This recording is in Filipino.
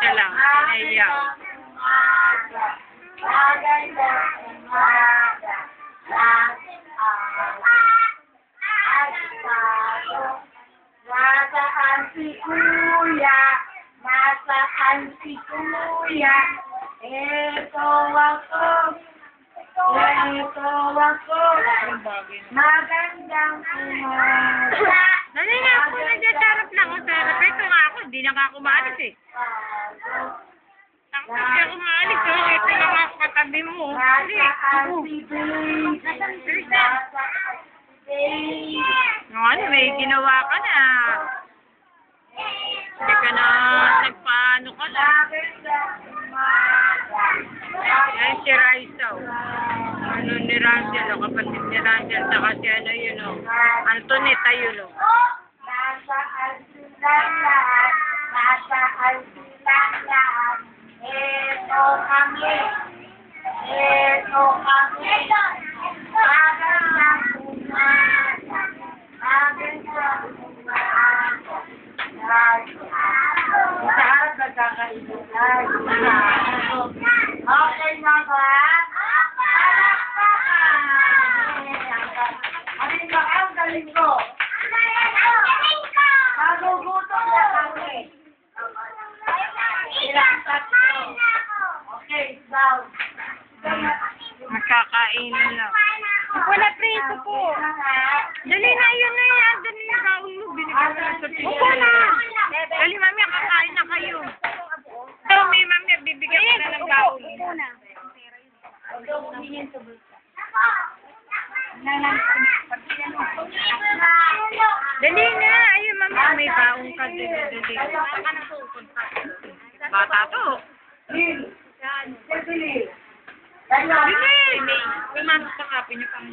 siya lang. Naiyak. Nasaan si Kuya? Nasaan si Kuya? Ito ako. Ito ako. Magandang umaga. Dali nga ako, nagdasarap lang ako harap. Ito nga ako, hindi na nga ako maalis eh. Ako hindi ako maalis oh. Ito lang ako katabi mo. oh. Dali. Nasaan Oo. si Baby? Nasaan si Baby? Nasaan si Baby? No, ano, may ginawa ka na. Hindi ka na nagpaano ka na. Yan si Raisa oh. Ano ni Rangel, oh, kapatid ni Rangel, saka si ano yun oh. Antoneta yun oh. Nasaan silang lahat? Nasaan silang lahat? Ito kami. Ito kami. Magandang umaga. Magandang umaga. Sa harap nagkakaibigan. Okay na ba? Ba ang galing ko? Magugutom na kami. Ilang tatlo. Okay, down. Makakainan lang. Wala preso po. Dali na, yun na yan. Dali na baon mo. Binigyan mo na sa piso. Upo na. Dali, mami, kakain na kayo. Pero may mami, bibigyan ko na ng baon. Dali na. Ayun, mami, may baon ka. Dali, dali. Bata to. Lil. Lil. Dali. May, may sa kape niyo pang.